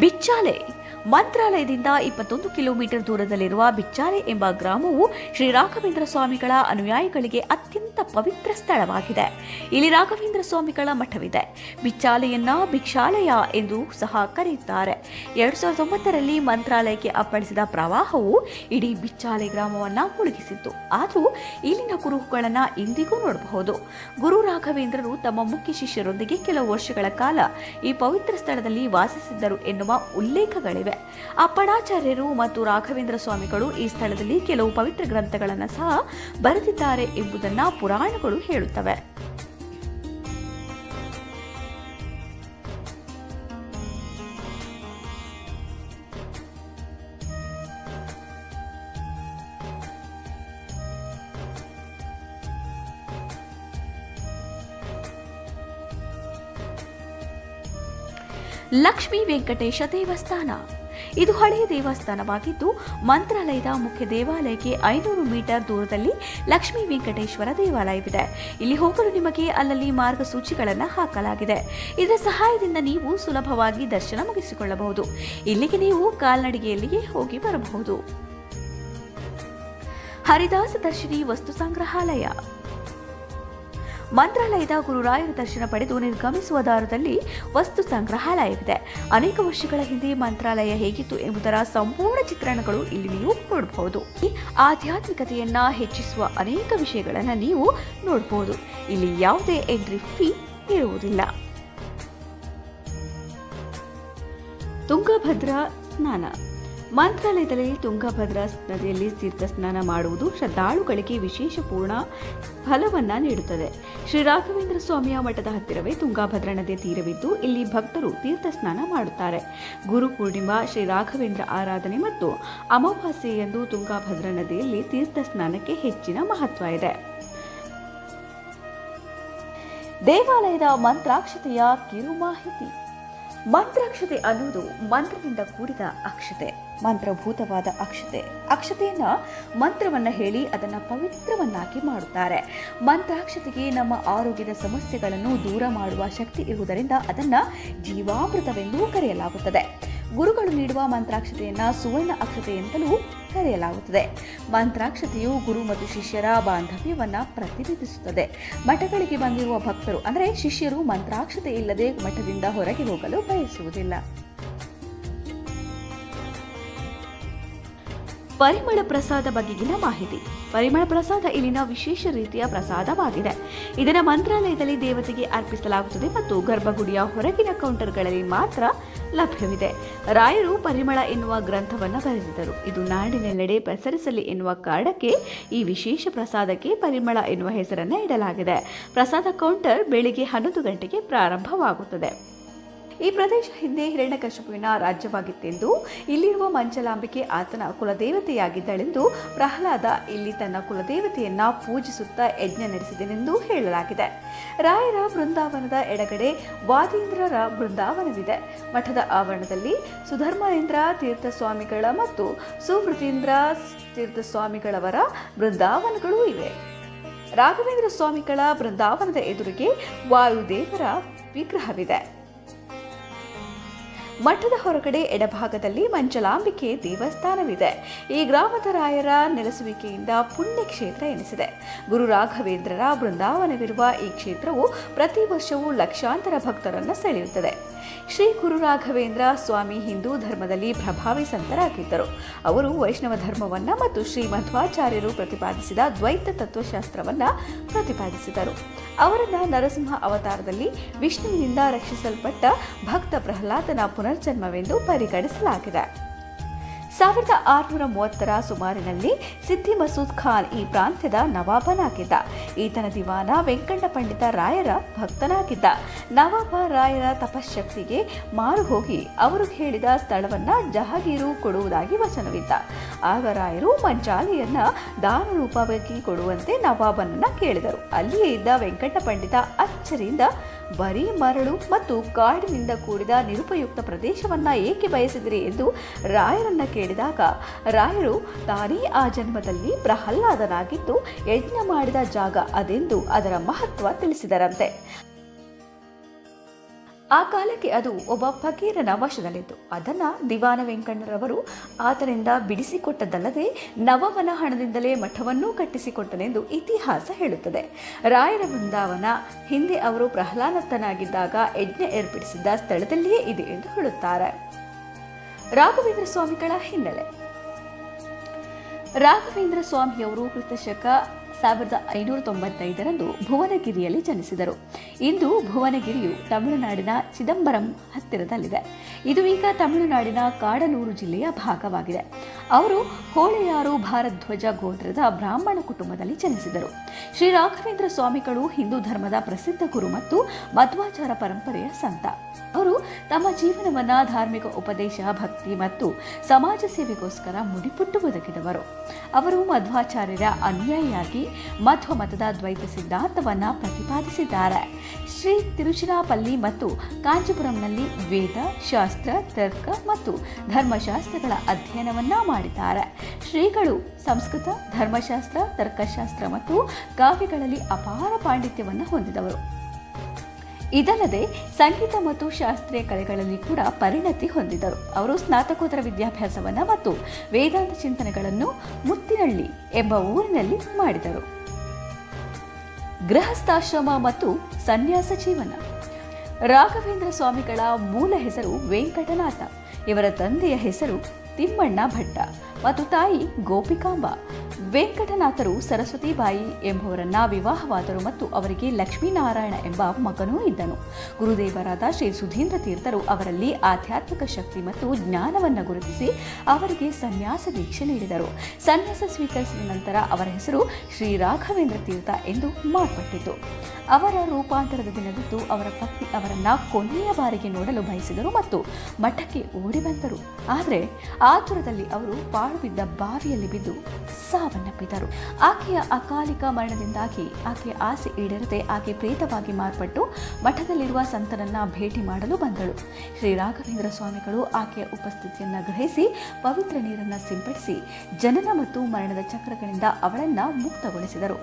ಬಿಚ್ಚಾಲೆ. ಮಂತ್ರಾಲಯದಿಂದ ಇಪ್ಪತ್ತೊಂದು ಕಿಲೋಮೀಟರ್ ದೂರದಲ್ಲಿರುವ ಬಿಚ್ಚಾಲೆ ಎಂಬ ಗ್ರಾಮವು ಶ್ರೀ ರಾಘವೇಂದ್ರ ಸ್ವಾಮಿಗಳ ಅನುಯಾಯಿಗಳಿಗೆ ಅತ್ಯಂತ ಪವಿತ್ರ ಸ್ಥಳವಾಗಿದೆ. ಇಲ್ಲಿ ರಾಘವೇಂದ್ರ ಸ್ವಾಮಿಗಳ ಮಠವಿದೆ. ಬಿಚ್ಚಾಲೆಯನ್ನ ಭಿಕ್ಷಾಲಯ ಎಂದು ಸಹ ಕರೆಯುತ್ತಾರೆ. ಎರಡು ಸಾವಿರದ ಒಂಬತ್ತರಲ್ಲಿ ಮಂತ್ರಾಲಯಕ್ಕೆ ಅಪ್ಪಳಿಸಿದ ಪ್ರವಾಹವು ಇಡೀ ಬಿಚ್ಚಾಲೆ ಗ್ರಾಮವನ್ನ ಮುಳುಗಿಸಿತ್ತು. ಆದರೂ ಇಲ್ಲಿನ ಕುರುಹುಗಳನ್ನ ಇಂದಿಗೂ ನೋಡಬಹುದು. ಗುರು ರಾಘವೇಂದ್ರರು ತಮ್ಮ ಮುಖ್ಯ ಶಿಷ್ಯರೊಂದಿಗೆ ಕೆಲವು ವರ್ಷಗಳ ಕಾಲ ಈ ಪವಿತ್ರ ಸ್ಥಳದಲ್ಲಿ ವಾಸಿಸಿದ್ದರು ಎನ್ನುವ ಉಲ್ಲೇಖಗಳಿವೆ. ಅಪ್ಪಣಾಚಾರ್ಯರು ಮತ್ತು ರಾಘವೇಂದ್ರ ಸ್ವಾಮಿಗಳು ಈ ಸ್ಥಳದಲ್ಲಿ ಕೆಲವು ಪವಿತ್ರ ಗ್ರಂಥಗಳನ್ನು ಸಹ ಬರೆದಿದ್ದಾರೆ ಎಂಬುದನ್ನ ಪುರಾಣಗಳು ಹೇಳುತ್ತವೆ. ಲಕ್ಷ್ಮೀ ವೆಂಕಟೇಶ ದೇವಸ್ಥಾನ. ಇದು ಹಳೆಯ ದೇವಸ್ಥಾನವಾಗಿದ್ದು, ಮಂತ್ರಾಲಯದ ಮುಖ್ಯ ದೇವಾಲಯಕ್ಕೆ ಐನೂರು ಮೀಟರ್ ದೂರದಲ್ಲಿ ಲಕ್ಷ್ಮೀ ವೆಂಕಟೇಶ್ವರ ದೇವಾಲಯವಿದೆ. ಇಲ್ಲಿ ಹೋಗಲು ನಿಮಗೆ ಅಲ್ಲಲ್ಲಿ ಮಾರ್ಗಸೂಚಿಗಳನ್ನು ಹಾಕಲಾಗಿದೆ. ಇದರ ಸಹಾಯದಿಂದ ನೀವು ಸುಲಭವಾಗಿ ದರ್ಶನ ಮುಗಿಸಿಕೊಳ್ಳಬಹುದು. ಇಲ್ಲಿಗೆ ನೀವು ಕಾಲ್ನಡಿಗೆಯಲ್ಲಿಯೇ ಹೋಗಿ ಬರಬಹುದು. ಹರಿದಾಸ ದರ್ಶಿನಿ ವಸ್ತು ಸಂಗ್ರಹಾಲಯ. ಮಂತ್ರಾಲಯದ ಗುರುರಾಯರ ದರ್ಶನ ಪಡೆದು ನಿರ್ಗಮಿಸುವ ದಾರದಲ್ಲಿ ವಸ್ತು ಸಂಗ್ರಹಾಲಯವಿದೆ. ಅನೇಕ ವರ್ಷಗಳ ಹಿಂದೆ ಮಂತ್ರಾಲಯ ಹೇಗಿತ್ತು ಎಂಬುದರ ಸಂಪೂರ್ಣ ಚಿತ್ರಣಗಳು ಇಲ್ಲಿ ನೀವು ನೋಡಬಹುದು. ಈ ಆಧ್ಯಾತ್ಮಿಕತೆಯನ್ನ ಹೆಚ್ಚಿಸುವ ಅನೇಕ ವಿಷಯಗಳನ್ನು ನೀವು ನೋಡಬಹುದು. ಇಲ್ಲಿ ಯಾವುದೇ ಎಂಟ್ರಿ ಫೀ ಇರುವುದಿಲ್ಲ. ತುಂಗಭದ್ರಾ ಸ್ನಾನ. ಮಂತ್ರಾಲಯದಲ್ಲಿ ತುಂಗಭದ್ರಾ ನದಿಯಲ್ಲಿ ತೀರ್ಥ ಸ್ನಾನ ಮಾಡುವುದು ಶ್ರದ್ಧಾಳುಗಳಿಗೆ ವಿಶೇಷ ಪೂರ್ಣ ಫಲವನ್ನ ನೀಡುತ್ತದೆ. ಶ್ರೀ ರಾಘವೇಂದ್ರ ಸ್ವಾಮಿಯ ಮಠದ ಹತ್ತಿರವೇ ತುಂಗಾಭದ್ರಾ ನದಿಯ ತೀರವಿದ್ದು, ಇಲ್ಲಿ ಭಕ್ತರು ತೀರ್ಥ ಸ್ನಾನ ಮಾಡುತ್ತಾರೆ. ಗುರು ಪೂರ್ಣಿಮಾ, ಶ್ರೀ ರಾಘವೇಂದ್ರ ಆರಾಧನೆ ಮತ್ತು ಅಮಾವಾಸ್ಯೆಯಂದು ತುಂಗಾಭದ್ರಾ ನದಿಯಲ್ಲಿ ತೀರ್ಥ ಸ್ನಾನಕ್ಕೆ ಹೆಚ್ಚಿನ ಮಹತ್ವ ಇದೆ. ದೇವಾಲಯದ ಮಂತ್ರಾಕ್ಷತೆಯ ಕಿರು ಮಾಹಿತಿ ಮಂತ್ರಾಕ್ಷತೆ ಅನ್ನೋದು ಮಂತ್ರದಿಂದ ಕೂಡಿದ ಅಕ್ಷತೆ, ಮಂತ್ರಭೂತವಾದ ಅಕ್ಷತೆ. ಅಕ್ಷತೆಯನ್ನ ಮಂತ್ರವನ್ನ ಹೇಳಿ ಅದನ್ನ ಪವಿತ್ರವನ್ನಾಗಿ ಮಾಡುತ್ತಾರೆ. ಮಂತ್ರಾಕ್ಷತೆಗೆ ನಮ್ಮ ಆರೋಗ್ಯದ ಸಮಸ್ಯೆಗಳನ್ನು ದೂರ ಮಾಡುವ ಶಕ್ತಿ ಇರುವುದರಿಂದ ಅದನ್ನ ಜೀವಾಮೃತವೆಂದು ಕರೆಯಲಾಗುತ್ತದೆ. ಗುರುಗಳು ನೀಡುವ ಮಂತ್ರಾಕ್ಷತೆಯನ್ನು, ಸುವರ್ಣ ಅಕ್ಷತೆ ಎಂತಲೂ ಕರೆಯಲಾಗುತ್ತದೆ. ಮಂತ್ರಾಕ್ಷತೆಯು ಗುರು ಮತ್ತು ಶಿಷ್ಯರ ಬಾಂಧವ್ಯವನ್ನು ಪ್ರತಿನಿಧಿಸುತ್ತದೆ. ಮಠಗಳಿಗೆ ಬಂದಿರುವ ಭಕ್ತರು ಅಂದರೆ ಶಿಷ್ಯರು ಮಂತ್ರಾಕ್ಷತೆ ಇಲ್ಲದೆ ಮಠದಿಂದ ಹೊರಗೆ ಹೋಗಲು ಬಯಸುವುದಿಲ್ಲ. ಪರಿಮಳ ಪ್ರಸಾದ ಬಗೆಗಿನ ಮಾಹಿತಿ. ಪರಿಮಳ ಪ್ರಸಾದ ಇಲ್ಲಿನ ವಿಶೇಷ ರೀತಿಯ ಪ್ರಸಾದವಾಗಿದೆ. ಇದರ ಮಂತ್ರಾಲಯದಲ್ಲಿ ದೇವತೆಗೆ ಅರ್ಪಿಸಲಾಗುತ್ತದೆ ಮತ್ತು ಗರ್ಭಗುಡಿಯ ಹೊರಗಿನ ಕೌಂಟರ್ಗಳಲ್ಲಿ ಮಾತ್ರ ಲಭ್ಯವಿದೆ. ರಾಯರು ಪರಿಮಳ ಎನ್ನುವ ಗ್ರಂಥವನ್ನು ಬರೆದಿದ್ದರು. ಇದು ನಾಡಿನೆಲ್ಲೆಡೆ ಪ್ರಸರಿಸಲಿ ಎನ್ನುವ ಕಾರಣಕ್ಕೆ ಈ ವಿಶೇಷ ಪ್ರಸಾದಕ್ಕೆ ಪರಿಮಳ ಎನ್ನುವ ಹೆಸರನ್ನು ಇಡಲಾಗಿದೆ. ಪ್ರಸಾದ ಕೌಂಟರ್ ಬೆಳಿಗ್ಗೆ ಹನ್ನೊಂದು ಗಂಟೆಗೆ ಪ್ರಾರಂಭವಾಗುತ್ತದೆ. ಈ ಪ್ರದೇಶ ಹಿಂದೆ ಹಿರಣ್ಯಕಶಿಪುವಿನ ರಾಜ್ಯವಾಗಿತ್ತೆಂದು ಇಲ್ಲಿರುವ ಮಂಚಲಾಂಬಿಕೆ ಆತನ ಕುಲದೇವತೆಯಾಗಿದ್ದಳೆಂದು ಪ್ರಹ್ಲಾದ ಇಲ್ಲಿ ತನ್ನ ಕುಲದೇವತೆಯನ್ನ ಪೂಜಿಸುತ್ತಾ ಯಜ್ಞ ನಡೆಸಿದನೆಂದು ಹೇಳಲಾಗಿದೆ. ರಾಯರ ಬೃಂದಾವನದ ಎಡಗಡೆ ವಾದೀಂದ್ರರ ಬೃಂದಾವನವಿದೆ. ಮಠದ ಆವರಣದಲ್ಲಿ ಸುಧರ್ಮೇಂದ್ರ ತೀರ್ಥಸ್ವಾಮಿಗಳ ಮತ್ತು ಸುವೃತೀಂದ್ರ ತೀರ್ಥಸ್ವಾಮಿಗಳವರ ಬೃಂದಾವನಗಳೂ ಇವೆ. ರಾಘವೇಂದ್ರ ಸ್ವಾಮಿಗಳ ಬೃಂದಾವನದ ಎದುರಿಗೆ ವಾಯುದೇವರ ವಿಗ್ರಹವಿದೆ. ಮಠದ ಹೊರಗಡೆ ಎಡಭಾಗದಲ್ಲಿ ಮಂಜಲಾಂಬಿಕೆ ದೇವಸ್ಥಾನವಿದೆ. ಈ ಗ್ರಾಮದ ರಾಯರ ನೆಲೆಸುವಿಕೆಯಿಂದ ಪುಣ್ಯಕ್ಷೇತ್ರ ಎನಿಸಿದೆ. ಗುರು ರಾಘವೇಂದ್ರರ ಬೃಂದಾವನವಿರುವ ಈ ಕ್ಷೇತ್ರವು ಪ್ರತಿ ವರ್ಷವೂ ಲಕ್ಷಾಂತರ ಭಕ್ತರನ್ನು ಸೆಳೆಯುತ್ತದೆ. ಶ್ರೀ ಗುರುರಾಘವೇಂದ್ರ ಸ್ವಾಮಿ ಹಿಂದೂ ಧರ್ಮದಲ್ಲಿ ಪ್ರಭಾವಿ ಸಂತರಾಗಿದ್ದರು. ಅವರು ವೈಷ್ಣವ ಧರ್ಮವನ್ನ ಮತ್ತು ಶ್ರೀ ಮಧ್ವಾಚಾರ್ಯರು ಪ್ರತಿಪಾದಿಸಿದ ದ್ವೈತ ತತ್ವಶಾಸ್ತ್ರವನ್ನ ಪ್ರತಿಪಾದಿಸಿದರು. ಅವರನ್ನ ನರಸಿಂಹ ಅವತಾರದಲ್ಲಿ ವಿಷ್ಣುವಿನಿಂದ ರಕ್ಷಿಸಲ್ಪಟ್ಟ ಭಕ್ತ ಪ್ರಹ್ಲಾದನ ಪುನರ್ಜನ್ಮವೆಂದು ಪರಿಗಣಿಸಲಾಗಿದೆ. ಸಾವಿರದ ಆರುನೂರ ಮೂವತ್ತರ ಸುಮಾರಿನಲ್ಲಿ ಸಿದ್ದಿ ಮಸೂದ್ ಖಾನ್ ಈ ಪ್ರಾಂತ್ಯದ ನವಾಬನಾಗಿದ್ದ ಈತನ ದಿವಾನ ವೆಂಕಣ್ಣ ಪಂಡಿತ ರಾಯರ ಭಕ್ತನಾಗಿದ್ದ. ನವಾಬ ರಾಯರ ತಪಶಕ್ತಿಗೆ ಮಾರು ಹೋಗಿ ಅವರು ಹೇಳಿದ ಸ್ಥಳವನ್ನ ಜಹಗೀರು ಕೊಡುವುದಾಗಿ ವಚನವಿದ್ದ. ಆಗ ರಾಯರು ಮಂಚಾಲಿಯನ್ನ ದಾನ ರೂಪವಾಗಿ ಕೊಡುವಂತೆ ನವಾಬನನ್ನ ಕೇಳಿದರು. ಅಲ್ಲಿಯೇ ಇದ್ದ ವೆಂಕಟ ಪಂಡಿತ ಅಚ್ಚರಿಯಿಂದ ಬರೀ ಮರಳು ಮತ್ತು ಕಾಡಿನಿಂದ ಕೂಡಿದ ನಿರುಪಯುಕ್ತ ಪ್ರದೇಶವನ್ನ ಏಕೆ ಬಯಸಿದಿರಿ ಎಂದು ರಾಯರನ್ನ ಕೇಳಿದಾಗ, ರಾಯರು ತಾನೇ ಆ ಜನ್ಮದಲ್ಲಿ ಪ್ರಹ್ಲಾದನಾಗಿದ್ದು ಯಜ್ಞ ಮಾಡಿದ ಜಾಗ ಅದೆಂದು ಅದರ ಮಹತ್ವ ತಿಳಿಸಿದರಂತೆ. ಆ ಕಾಲಕ್ಕೆ ಅದು ಒಬ್ಬ ಫಕೀರನ ವಶದಲ್ಲಿತ್ತು. ಅದನ್ನು ದಿವಾನ ವೆಂಕಣ್ಣರವರು ಆತನಿಂದ ಬಿಡಿಸಿಕೊಟ್ಟದಲ್ಲದೆ ನವಮನ ಹಣದಿಂದಲೇ ಮಠವನ್ನೂ ಕಟ್ಟಿಸಿಕೊಟ್ಟನೆಂದು ಇತಿಹಾಸ ಹೇಳುತ್ತದೆ. ರಾಯರ ಬೃಂದಾವನ ಹಿಂದೆ ಅವರು ಪ್ರಹ್ಲಾದನಾಗಿದ್ದಾಗ ಯಜ್ಞ ಏರ್ಪಡಿಸಿದ್ದ ಸ್ಥಳದಲ್ಲಿಯೇ ಇದೆ ಎಂದು ಹೇಳುತ್ತಾರೆ. ರಾಘವೇಂದ್ರ ಸ್ವಾಮಿಗಳ ಹಿನ್ನೆಲೆ. ರಾಘವೇಂದ್ರ ಸ್ವಾಮಿಯವರು ಕ್ರಿಸ್ತಶಕ ಸಾವಿರದ ಐನೂರ ತೊಂಬತ್ತೈದರಂದು ಭುವನಗಿರಿಯಲ್ಲಿ ಜನಿಸಿದರು. ಇಂದು ಭುವನಗಿರಿಯು ತಮಿಳುನಾಡಿನ ಚಿದಂಬರಂ ಹತ್ತಿರದಲ್ಲಿದೆ. ಇದು ಈಗ ತಮಿಳುನಾಡಿನ ಕಾಡನೂರು ಜಿಲ್ಲೆಯ ಭಾಗವಾಗಿದೆ. ಅವರು ಹೋಳೆಯಾರು ಭಾರಧ್ವಜ ಗೋತ್ರದ ಬ್ರಾಹ್ಮಣ ಕುಟುಂಬದಲ್ಲಿ ಜನಿಸಿದರು. ಶ್ರೀ ರಾಘವೇಂದ್ರ ಸ್ವಾಮಿಗಳು ಹಿಂದೂ ಧರ್ಮದ ಪ್ರಸಿದ್ಧ ಗುರು ಮತ್ತು ಮಧ್ವಾಚಾರ ಪರಂಪರೆಯ ಸಂತ. ಅವರು ತಮ್ಮ ಜೀವನವನ್ನು ಧಾರ್ಮಿಕ ಉಪದೇಶ, ಭಕ್ತಿ ಮತ್ತು ಸಮಾಜ ಸೇವೆಗೋಸ್ಕರ ಮುಡಿಪುಟ್ಟು ಬದುಕಿದವರು ಅವರು ಮಧ್ವಾಚಾರ್ಯರ ಅನ್ಯಾಯಿಯಾಗಿ ಮಧ್ವ ಮತದ ದ್ವೈತ ಸಿದ್ಧಾಂತವನ್ನ ಪ್ರತಿಪಾದಿಸಿದ್ದಾರೆ. ಶ್ರೀ ತಿರುಚಿರಾಪಲ್ಲಿ ಮತ್ತು ಕಾಂಚೀಪುರಂನಲ್ಲಿ ವೇದ, ಶಾಸ್ತ್ರ, ತರ್ಕ ಮತ್ತು ಧರ್ಮಶಾಸ್ತ್ರಗಳ ಅಧ್ಯಯನವನ್ನ ಮಾಡಿದ್ದಾರೆ. ಶ್ರೀಗಳು ಸಂಸ್ಕೃತ, ಧರ್ಮಶಾಸ್ತ್ರ, ತರ್ಕಶಾಸ್ತ್ರ ಮತ್ತು ಕಾವ್ಯಗಳಲ್ಲಿ ಅಪಾರ ಪಾಂಡಿತ್ಯವನ್ನು ಹೊಂದಿದವರು. ಇದಲ್ಲದೆ ಸಂಗೀತ ಮತ್ತು ಶಾಸ್ತ್ರೀಯ ಕಲೆಗಳಲ್ಲಿ ಕೂಡ ಪರಿಣತಿ ಹೊಂದಿದರು. ಅವರು ಸ್ನಾತಕೋತ್ತರ ವಿದ್ಯಾಭ್ಯಾಸವನ್ನು ಮತ್ತು ವೇದಾಂತ ಚಿಂತನೆಗಳನ್ನು ಮುತ್ತಿನಳ್ಳಿ ಎಂಬ ಊರಿನಲ್ಲಿ ಮಾಡಿದರು. ಗೃಹಸ್ಥಾಶ್ರಮ ಮತ್ತು ಸನ್ಯಾಸ ಜೀವನ. ರಾಘವೇಂದ್ರ ಸ್ವಾಮಿಗಳ ಮೂಲ ಹೆಸರು ವೆಂಕಟನಾಥ. ಇವರ ತಂದೆಯ ಹೆಸರು ತಿಮ್ಮಣ್ಣ ಭಟ್ಟ. ಮತ್ತು ತಾಯಿ ಗೋಪಿಕಾಂಬ. ವೆಂಕಟನಾಥರು ಸರಸ್ವತಿಬಾಯಿ ಎಂಬುವರನ್ನ ವಿವಾಹವಾದರು ಮತ್ತು ಅವರಿಗೆ ಲಕ್ಷ್ಮೀನಾರಾಯಣ ಎಂಬ ಮಗನೂ ಇದ್ದನು. ಗುರುದೇವರಾದ ಶ್ರೀ ಸುಧೀಂದ್ರ ತೀರ್ಥರು ಅವರಲ್ಲಿ ಆಧ್ಯಾತ್ಮಿಕ ಶಕ್ತಿ ಮತ್ತು ಜ್ಞಾನವನ್ನು ಗುರುತಿಸಿ ಅವರಿಗೆ ಸನ್ಯಾಸ ದೀಕ್ಷೆ ನೀಡಿದರು. ಸನ್ಯಾಸ ಸ್ವೀಕರಿಸಿದ ನಂತರ ಅವರ ಹೆಸರು ಶ್ರೀ ರಾಘವೇಂದ್ರ ತೀರ್ಥ ಎಂದು ಮಾರ್ಪಟ್ಟಿತು. ಅವರ ರೂಪಾಂತರದ ದಿನದಿದ್ದು ಅವರ ಪತ್ನಿ ಅವರನ್ನ ಕೊನೆಯ ಬಾರಿಗೆ ನೋಡಲು ಬಯಸಿದರು ಮತ್ತು ಮಠಕ್ಕೆ ಓಡಿ ಬಂದರು. ಆದರೆ ಆತುರದಲ್ಲಿ ಅವರು ಪಾಳು ಬಿದ್ದ ಬಾವಿಯಲ್ಲಿ ಬಿದ್ದು ಸಾವನ್ನಪ್ಪಿದರು ಆಕೆಯ ಅಕಾಲಿಕ ಮರಣದಿಂದಾಗಿ ಆಕೆಯ ಆಸೆ ಈಡೇರದೆ ಆಕೆ ಪ್ರೇತವಾಗಿ ಮಾರ್ಪಟ್ಟು ಮಠದಲ್ಲಿರುವ ಸಂತನನ್ನ ಭೇಟಿ ಮಾಡಲು ಬಂದಳು. ಶ್ರೀ ರಾಘವೇಂದ್ರ ಸ್ವಾಮಿಗಳು ಆಕೆಯ ಉಪಸ್ಥಿತಿಯನ್ನು ಗ್ರಹಿಸಿ ಪವಿತ್ರ ನೀರನ್ನು ಸಿಂಪಡಿಸಿ ಜನನ ಮತ್ತು ಮರಣದ ಚಕ್ರಗಳಿಂದ ಅವಳನ್ನ ಮುಕ್ತಗೊಳಿಸಿದರು.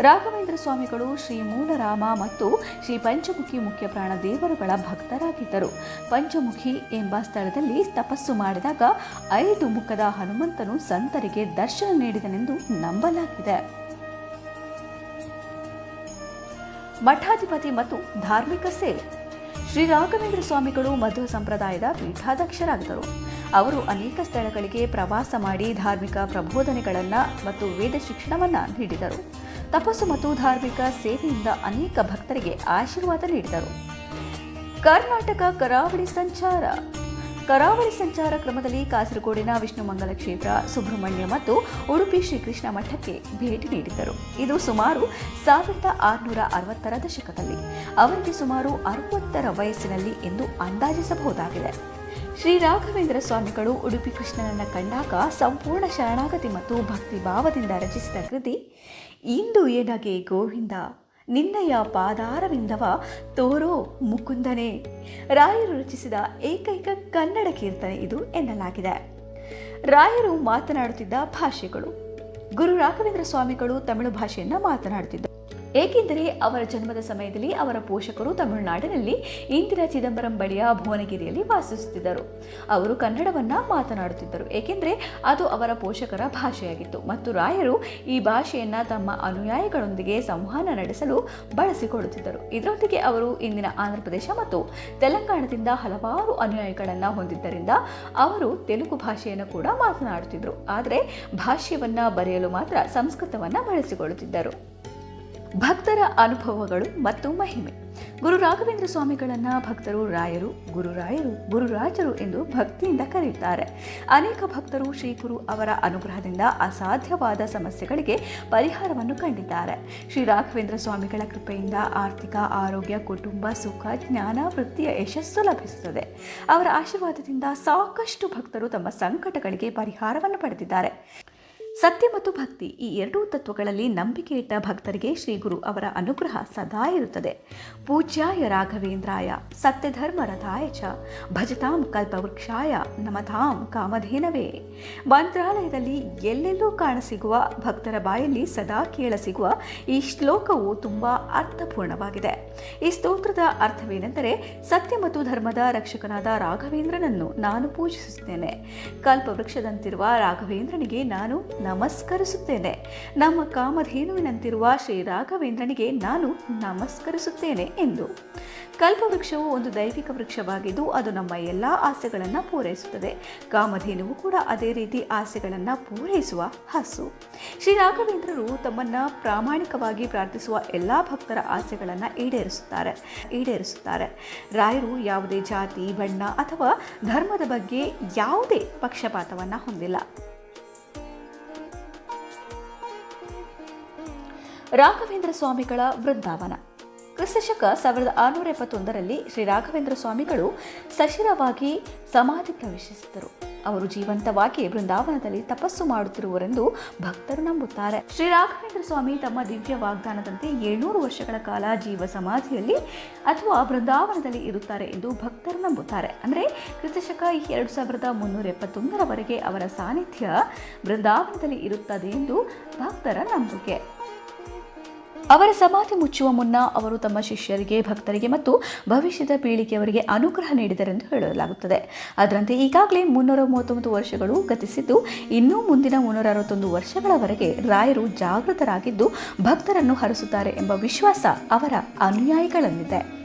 ರಾಘವೇಂದ್ರ ಸ್ವಾಮಿಗಳು ಶ್ರೀ ಮೂಲರಾಮ ಮತ್ತು ಶ್ರೀ ಪಂಚಮುಖಿ ಮುಖ್ಯ ಪ್ರಾಣ ದೇವರುಗಳ ಭಕ್ತರಾಗಿದ್ದರು. ಪಂಚಮುಖಿ ಎಂಬ ಸ್ಥಳದಲ್ಲಿ ತಪಸ್ಸು ಮಾಡಿದಾಗ ಐದು ಮುಖದ ಹನುಮಂತನು ಸಂತರಿಗೆ ದರ್ಶನ ನೀಡಿದನೆಂದು ನಂಬಲಾಗಿದೆ. ಮಠಾಧಿಪತಿ ಮತ್ತು ಧಾರ್ಮಿಕ ಸೇವೆ. ಶ್ರೀ ರಾಘವೇಂದ್ರ ಸ್ವಾಮಿಗಳು ಮಧು ಸಂಪ್ರದಾಯದ ಪೀಠಾಧ್ಯಕ್ಷರಾಗಿದ್ದರು. ಅವರು ಅನೇಕ ಸ್ಥಳಗಳಿಗೆ ಪ್ರವಾಸ ಮಾಡಿ ಧಾರ್ಮಿಕ ಪ್ರಬೋಧನೆಗಳನ್ನು ಮತ್ತು ವೇದ ಶಿಕ್ಷಣವನ್ನು ನೀಡಿದರು. ತಪಸ್ಸು ಮತ್ತು ಧಾರ್ಮಿಕ ಸೇವೆಯಿಂದ ಅನೇಕ ಭಕ್ತರಿಗೆ ಆಶೀರ್ವಾದ ನೀಡಿದರು. ಕರ್ನಾಟಕ ಕರಾವಳಿ ಸಂಚಾರ. ಕರಾವಳಿ ಸಂಚಾರ ಕ್ರಮದಲ್ಲಿ ಕಾಸರಗೋಡಿನ ವಿಷ್ಣುಮಂಗಲ ಕ್ಷೇತ್ರ, ಸುಬ್ರಹ್ಮಣ್ಯ ಮತ್ತು ಉಡುಪಿ ಶ್ರೀಕೃಷ್ಣ ಮಠಕ್ಕೆ ಭೇಟಿ ನೀಡಿದ್ದರು. ಇದು ಸುಮಾರು ಸಾವಿರದ ಆರುನೂರ ಅರವತ್ತರ ದಶಕದಲ್ಲಿ. ಅವರಿಗೆ ಸುಮಾರು ಅರವತ್ತರ ವಯಸ್ಸಿನಲ್ಲಿ ಎಂದು ಅಂದಾಜಿಸಬಹುದಾಗಿದೆ. ಶ್ರೀ ರಾಘವೇಂದ್ರ ಸ್ವಾಮಿಗಳು ಉಡುಪಿ ಕೃಷ್ಣನನ್ನ ಕಂಡಾಗ ಸಂಪೂರ್ಣ ಶರಣಾಗತಿ ಮತ್ತು ಭಕ್ತಿ ಭಾವದಿಂದ ರಚಿಸಿದ ಕೃತಿ, ಇಂದು ಏನಾಗೆ ಗೋವಿಂದ ನಿನ್ನಯ ಪಾದಾರವಿಂದವ ತೋರೋ ಮುಕುಂದನೇ. ರಾಯರು ರಚಿಸಿದ ಏಕೈಕ ಕನ್ನಡ ಕೀರ್ತನೆ ಇದು ಎನ್ನಲಾಗಿದೆ. ರಾಯರು ಮಾತನಾಡುತ್ತಿದ್ದ ಭಾಷೆಗಳು. ಗುರು ರಾಘವೇಂದ್ರ ಸ್ವಾಮಿಗಳು ತಮಿಳು ಭಾಷೆಯನ್ನು ಮಾತನಾಡುತ್ತಿದ್ದರು ಏಕೆಂದರೆ ಅವರ ಜನ್ಮದ ಸಮಯದಲ್ಲಿ ಅವರ ಪೋಷಕರು ತಮಿಳುನಾಡಿನಲ್ಲಿ ಇಂದಿರಾ ಚಿದಂಬರಂ ಬಳಿಯ ಭುವನಗಿರಿಯಲ್ಲಿ ವಾಸಿಸುತ್ತಿದ್ದರು. ಅವರು ಕನ್ನಡವನ್ನು ಮಾತನಾಡುತ್ತಿದ್ದರು. ಏಕೆಂದರೆ ಅದು ಅವರ ಪೋಷಕರ ಭಾಷೆಯಾಗಿತ್ತು ಮತ್ತು ರಾಯರು ಈ ಭಾಷೆಯನ್ನು ತಮ್ಮ ಅನುಯಾಯಿಗಳೊಂದಿಗೆ ಸಂವಹನ ನಡೆಸಲು ಬಳಸಿಕೊಳ್ಳುತ್ತಿದ್ದರು. ಇದರೊಂದಿಗೆ ಅವರು ಇಂದಿನ ಆಂಧ್ರಪ್ರದೇಶ ಮತ್ತು ತೆಲಂಗಾಣದಿಂದ ಹಲವಾರು ಅನುಯಾಯಿಗಳನ್ನು ಹೊಂದಿದ್ದರಿಂದ ಅವರು ತೆಲುಗು ಭಾಷೆಯನ್ನು ಕೂಡ ಮಾತನಾಡುತ್ತಿದ್ದರು. ಆದರೆ ಭಾಷ್ಯವನ್ನು ಬರೆಯಲು ಮಾತ್ರ ಸಂಸ್ಕೃತವನ್ನು ಬಳಸಿಕೊಳ್ಳುತ್ತಿದ್ದರು. ಭಕ್ತರ ಅನುಭವಗಳು ಮತ್ತು ಮಹಿಮೆ. ಗುರು ರಾಘವೇಂದ್ರ ಸ್ವಾಮಿಗಳನ್ನ ಭಕ್ತರು ರಾಯರು ಗುರುರಾಯರು ಗುರುರಾಜರು ಎಂದು ಭಕ್ತಿಯಿಂದ ಕರೆಯುತ್ತಾರೆ ಅನೇಕ ಭಕ್ತರು ಶ್ರೀ ಗುರು ಅವರ ಅನುಗ್ರಹದಿಂದ ಅಸಾಧ್ಯವಾದ ಸಮಸ್ಯೆಗಳಿಗೆ ಪರಿಹಾರವನ್ನು ಕಂಡಿದ್ದಾರೆ. ಶ್ರೀ ರಾಘವೇಂದ್ರ ಸ್ವಾಮಿಗಳ ಕೃಪೆಯಿಂದ ಆರ್ಥಿಕ, ಆರೋಗ್ಯ, ಕುಟುಂಬ, ಸುಖ, ಜ್ಞಾನ, ವೃತ್ತಿಯ ಯಶಸ್ಸು ಲಭಿಸುತ್ತದೆ. ಅವರ ಆಶೀರ್ವಾದದಿಂದ ಸಾಕಷ್ಟು ಭಕ್ತರು ತಮ್ಮ ಸಂಕಟಗಳಿಗೆ ಪರಿಹಾರವನ್ನು ಪಡೆದಿದ್ದಾರೆ. ಸತ್ಯ ಮತ್ತು ಭಕ್ತಿ ಈ ಎರಡೂ ತತ್ವಗಳಲ್ಲಿ ನಂಬಿಕೆ ಇಟ್ಟ ಭಕ್ತರಿಗೆ ಶ್ರೀ ಗುರು ಅವರ ಅನುಗ್ರಹ ಸದಾ ಇರುತ್ತದೆ. ಪೂಜ್ಯಾಯ ರಾಘವೇಂದ್ರಾಯ ಸತ್ಯಧರ್ಮ ರಥಾಯ ಚ, ಭಜತಾಂ ಕಲ್ಪವೃಕ್ಷಾಯ ನಮತಾಂ ಕಾಮಧೇನವೇ. ಮಂತ್ರಾಲಯದಲ್ಲಿ ಎಲ್ಲೆಲ್ಲೂ ಕಾಣಸಿಗುವ ಭಕ್ತರ ಬಾಯಲ್ಲಿ ಸದಾ ಕೇಳಸಿಗುವ ಈ ಶ್ಲೋಕವು ತುಂಬ ಅರ್ಥಪೂರ್ಣವಾಗಿದೆ. ಈ ಸ್ತೋತ್ರದ ಅರ್ಥವೇನೆಂದರೆ ಸತ್ಯ ಮತ್ತು ಧರ್ಮದ ರಕ್ಷಕನಾದ ರಾಘವೇಂದ್ರನನ್ನು ನಾನು ಪೂಜಿಸುತ್ತೇನೆ. ಕಲ್ಪವೃಕ್ಷದಂತಿರುವ ರಾಘವೇಂದ್ರನಿಗೆ ನಾನು ನಮಸ್ಕರಿಸುತ್ತೇನೆ. ನಮ್ಮ ಕಾಮಧೇನುವಿನಂತಿರುವ ಶ್ರೀ ರಾಘವೇಂದ್ರನಿಗೆ ನಾನು ನಮಸ್ಕರಿಸುತ್ತೇನೆ ಎಂದು. ಕಲ್ಪವೃಕ್ಷವು ಒಂದು ದೈವಿಕ ವೃಕ್ಷವಾಗಿದ್ದು, ಅದು ನಮ್ಮ ಎಲ್ಲ ಆಸೆಗಳನ್ನು ಪೂರೈಸುತ್ತದೆ. ಕಾಮಧೇನುವು ಕೂಡ ಅದೇ ರೀತಿ ಆಸೆಗಳನ್ನು ಪೂರೈಸುವ ಹಸು. ಶ್ರೀ ರಾಘವೇಂದ್ರರು ತಮ್ಮನ್ನು ಪ್ರಾಮಾಣಿಕವಾಗಿ ಪ್ರಾರ್ಥಿಸುವ ಎಲ್ಲ ಭಕ್ತರ ಆಸೆಗಳನ್ನು ಈಡೇರಿಸುತ್ತಾರೆ ಈಡೇರಿಸುತ್ತಾರೆ. ರಾಯರು ಯಾವುದೇ ಜಾತಿ, ಬಣ್ಣ ಅಥವಾ ಧರ್ಮದ ಬಗ್ಗೆ ಯಾವುದೇ ಪಕ್ಷಪಾತವನ್ನು ಹೊಂದಿಲ್ಲ. ರಾಘವೇಂದ್ರ ಸ್ವಾಮಿಗಳ ವೃಂದಾವನ. ಕ್ರಿಸ್ತಶಕ ಸಾವಿರದ ಆರುನೂರ ಎಪ್ಪತ್ತೊಂದರಲ್ಲಿ ಶ್ರೀ ರಾಘವೇಂದ್ರ ಸ್ವಾಮಿಗಳು ಸಶಿರವಾಗಿ ಸಮಾಧಿ ಪ್ರವೇಶಿಸಿದರು. ಅವರು ಜೀವಂತವಾಗಿ ಬೃಂದಾವನದಲ್ಲಿ ತಪಸ್ಸು ಮಾಡುತ್ತಿರುವರೆಂದು ಭಕ್ತರು ನಂಬುತ್ತಾರೆ. ಶ್ರೀ ರಾಘವೇಂದ್ರ ಸ್ವಾಮಿ ತಮ್ಮ ದಿವ್ಯ ವಾಗ್ದಾನದಂತೆ ಏಳ್ನೂರು ವರ್ಷಗಳ ಕಾಲ ಜೀವ ಸಮಾಧಿಯಲ್ಲಿ ಅಥವಾ ಬೃಂದಾವನದಲ್ಲಿ ಇರುತ್ತಾರೆ ಎಂದು ಭಕ್ತರು ನಂಬುತ್ತಾರೆ. ಅಂದರೆ ಕ್ರಿಸ್ತಶಕ ಎರಡು ಸಾವಿರದ ಮುನ್ನೂರ ಎಪ್ಪತ್ತೊಂದರವರೆಗೆ ಅವರ ಸಾನ್ನಿಧ್ಯ ಬೃಂದಾವನದಲ್ಲಿ ಇರುತ್ತದೆ ಎಂದು ಭಕ್ತರ ನಂಬಿಕೆ. ಅವರ ಸಮಾಧಿ ಮುಚ್ಚುವ ಮುನ್ನ ಅವರು ತಮ್ಮ ಶಿಷ್ಯರಿಗೆ, ಭಕ್ತರಿಗೆ ಮತ್ತು ಭವಿಷ್ಯದ ಪೀಳಿಗೆಯವರಿಗೆ ಅನುಗ್ರಹ ನೀಡಿದರೆಂದು ಹೇಳಲಾಗುತ್ತದೆ. ಅದರಂತೆ ಈಗಾಗಲೇ ಮುನ್ನೂರ ಮೂವತ್ತೊಂಬತ್ತು ವರ್ಷಗಳು ಗತಿಸಿದ್ದು, ಇನ್ನೂ ಮುಂದಿನ ಮುನ್ನೂರ ಅರವತ್ತೊಂದು ವರ್ಷಗಳವರೆಗೆ ರಾಯರು ಜಾಗೃತರಾಗಿದ್ದು, ಭಕ್ತರನ್ನು ಹರಿಸುತ್ತಾರೆ ಎಂಬ ವಿಶ್ವಾಸ ಅವರ ಅನುಯಾಯಿಗಳಲ್ಲಿದೆ.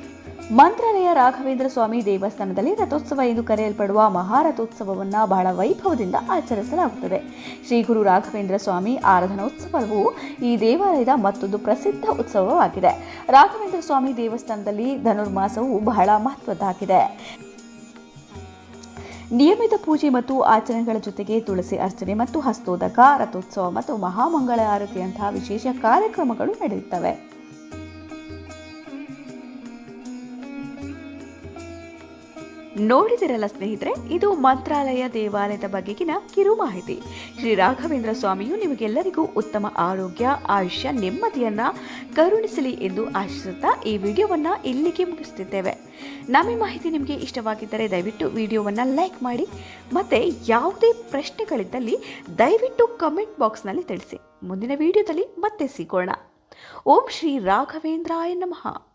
ಮಂತ್ರಾಲಯ ರಾಘವೇಂದ್ರ ಸ್ವಾಮಿ ದೇವಸ್ಥಾನದಲ್ಲಿ ರಥೋತ್ಸವ ಎಂದು ಕರೆಯಲ್ಪಡುವ ಮಹಾರಥೋತ್ಸವವನ್ನು ಬಹಳ ವೈಭವದಿಂದ ಆಚರಿಸಲಾಗುತ್ತದೆ. ಶ್ರೀ ಗುರು ರಾಘವೇಂದ್ರ ಸ್ವಾಮಿ ಆರಾಧನೋತ್ಸವವು ಈ ದೇವಾಲಯದ ಮತ್ತೊಂದು ಪ್ರಸಿದ್ಧ ಉತ್ಸವವಾಗಿದೆ. ರಾಘವೇಂದ್ರ ಸ್ವಾಮಿ ದೇವಸ್ಥಾನದಲ್ಲಿ ಧನುರ್ಮಾಸವು ಬಹಳ ಮಹತ್ವದ್ದಾಗಿದೆ. ನಿಯಮಿತ ಪೂಜೆ ಮತ್ತು ಆಚರಣೆಗಳ ಜೊತೆಗೆ ತುಳಸಿ ಅರ್ಚನೆ ಮತ್ತು ಹಸ್ತೋದಕ, ರಥೋತ್ಸವ ಮತ್ತು ಮಹಾಮಂಗಳ ಆರತಿಯಂತಹ ವಿಶೇಷ ಕಾರ್ಯಕ್ರಮಗಳು ನಡೆಯುತ್ತವೆ. ನೋಡಿದಿರಲ್ಲ ಸ್ನೇಹಿತರೆ, ಇದು ಮಂತ್ರಾಲಯ ದೇವಾಲಯದ ಬಗೆಗಿನ ಕಿರು ಮಾಹಿತಿ ಶ್ರೀ ರಾಘವೇಂದ್ರ ಸ್ವಾಮಿಯು ನಿಮಗೆಲ್ಲರಿಗೂ ಉತ್ತಮ ಆರೋಗ್ಯ, ಆಯುಷ್ಯ, ನೆಮ್ಮದಿಯನ್ನ ಕರುಣಿಸಲಿ ಎಂದು ಆಶಿಸುತ್ತಾ ಈ ವಿಡಿಯೋವನ್ನ ಇಲ್ಲಿಗೆ ಮುಗಿಸುತ್ತಿದ್ದೇವೆ ನಮ್ಮ ಮಾಹಿತಿ ನಿಮಗೆ ಇಷ್ಟವಾಗಿದ್ದರೆ ದಯವಿಟ್ಟು ವಿಡಿಯೋವನ್ನು ಲೈಕ್ ಮಾಡಿ, ಮತ್ತೆ ಯಾವುದೇ ಪ್ರಶ್ನೆಗಳಿದ್ದಲ್ಲಿ ದಯವಿಟ್ಟು ಕಮೆಂಟ್ ಬಾಕ್ಸ್ನಲ್ಲಿ ತಿಳಿಸಿ. ಮುಂದಿನ ವಿಡಿಯೋದಲ್ಲಿ ಮತ್ತೆ ಸಿಗೋಣ. ಓಂ ಶ್ರೀ ರಾಘವೇಂದ್ರಾಯ ನಮಃ.